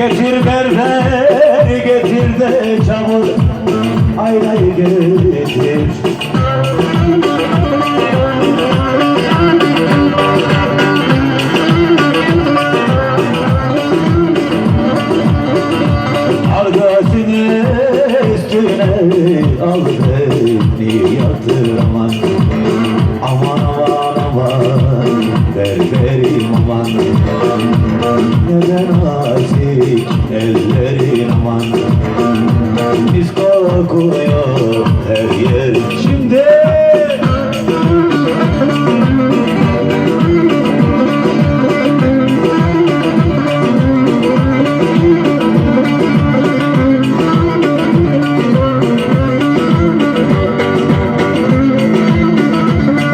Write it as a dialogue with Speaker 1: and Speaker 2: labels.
Speaker 1: Getir berberi getir de çamur. Hayır hayır al beni yatıraman Aman aman aman derlerim aman. Neden azik ellerin aman. Biz korkuyoruz.